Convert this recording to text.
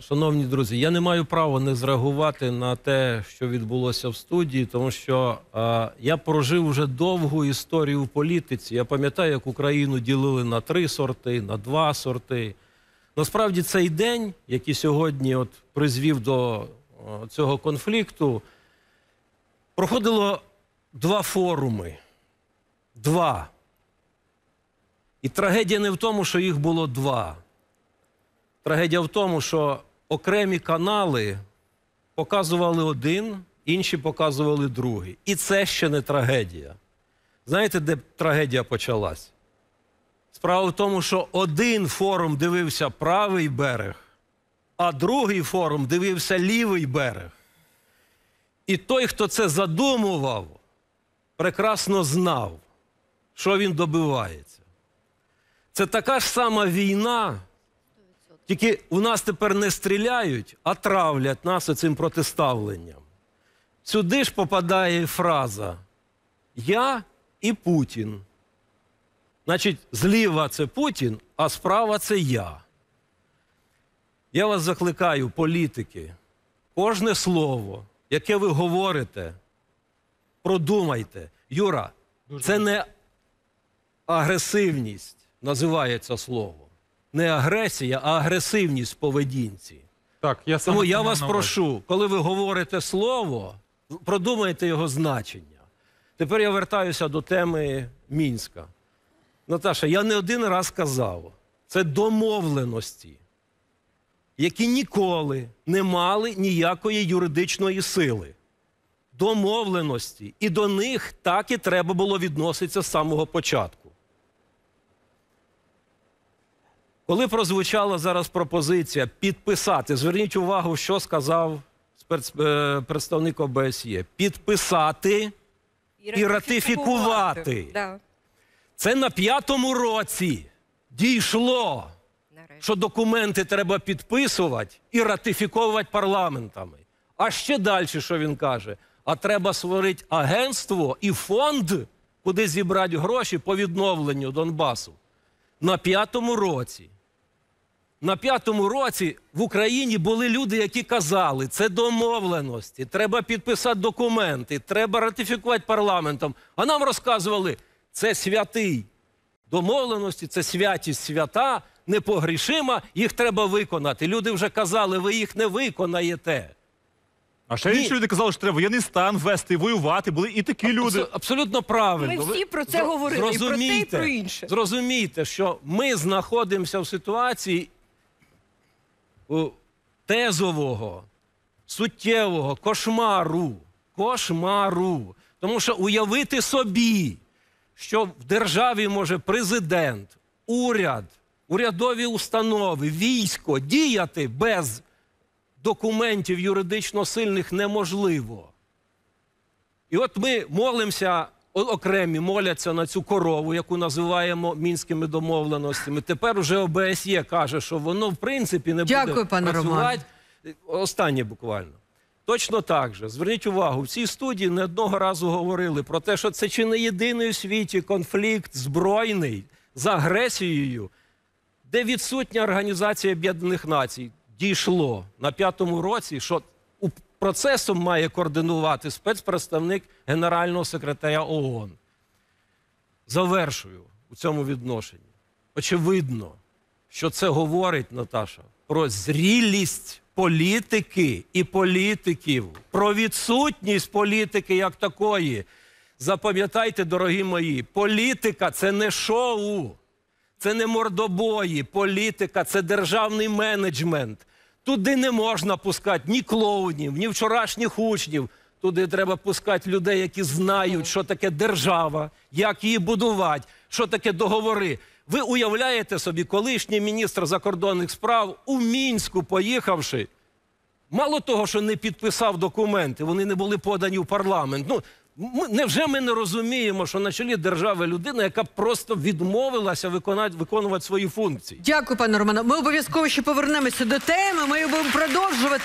Шановні друзі, я не маю права не зреагувати на те, що відбулося в студії, тому що е, я прожив вже довгу історію в політиці. Я пам'ятаю, як Україну ділили на три сорти, на два сорти. Насправді цей день, який сьогодні от призвів до е, цього конфлікту, проходило два форуми. Два. І трагедія не в тому, що їх було два. Трагедія в тому, що окремі канали показували один, інші показували другий. І це ще не трагедія. Знаєте, де трагедія почалась? Справа в тому, що один форум дивився правий берег, а другий форум дивився лівий берег. І той, хто це задумував, прекрасно знав, що він добивається. Це така ж сама війна, тільки у нас тепер не стріляють, а травлять нас оцим протиставленням. Сюди ж попадає фраза Я і Путін. Значить, зліва це Путін, а справа це я. Я вас закликаю, політики, кожне слово, яке ви говорите, продумайте. Юра, це не агресивність називається слово. Не агресія, а агресивність в поведінці. Так, я Тому я вас прошу, коли ви говорите слово, продумайте його значення. Тепер я вертаюся до теми Мінська. Наташа, я не один раз казав, це домовленості, які ніколи не мали ніякої юридичної сили. Домовленості. І до них так і треба було відноситися з самого початку. Коли прозвучала зараз пропозиція підписати, зверніть увагу, що сказав е, представник ОБСЄ. Підписати і ратифікувати. Да, Це на п'ятому році дійшло, що документи треба підписувати і ратифіковувати парламентами. А ще далі, що він каже? А треба створити агентство і фонд, куди зібрати гроші по відновленню Донбасу. На п'ятому році. На п'ятому році в Україні були люди, які казали, це домовленості, треба підписати документи, треба ратифікувати парламентом. А нам розказували, це святий домовленості, це святість свята, непогрішима, їх треба виконати. Люди вже казали, ви їх не виконаєте. А ще Ні. інші люди казали, що треба воєнний стан ввести, воювати. Були і такі люди. Абсо- Абсолютно правильно. Ми всі про це зро- говорили, і про те, і про інше. Зрозумійте, що ми знаходимося в ситуації тезового, суттєвого кошмару. Кошмару. Тому що уявити собі, що в державі може президент, уряд, урядові установи, військо діяти без документів юридично сильних неможливо. І от ми молимося, окремі моляться на цю корову, яку називаємо мінськими домовленостями. Тепер уже ОБСЄ каже, що воно в принципі не Дякую, буде пане працювати. Останнє буквально. Точно так же. Зверніть увагу, в цій студії не одного разу говорили про те, що це чи не єдиний у світі конфлікт збройний з агресією, де відсутня Організація Об'єднаних Націй. Дійшло на п'ятому році, що у процесом має координувати спецпредставник Генерального секретаря ООН. Завершую у цьому відношенні. Очевидно, що це говорить, Наташа, про зрілість політики і політиків, про відсутність політики як такої. Запам'ятайте, дорогі мої, політика це не шоу, це не мордобої. Політика це державний менеджмент. Туди не можна пускати ні клоунів, ні вчорашніх учнів. Туди треба пускати людей, які знають, що таке держава, як її будувати, що таке договори. Ви уявляєте собі, колишній міністр закордонних справ у мінську поїхавши, мало того, що не підписав документи, вони не були подані в парламент. Ну ми, невже ми не розуміємо, що на чолі держави людина, яка просто відмовилася виконати, виконувати свої функції? Дякую, пане Романе. Ми обов'язково ще повернемося до теми. Ми будемо продовжувати.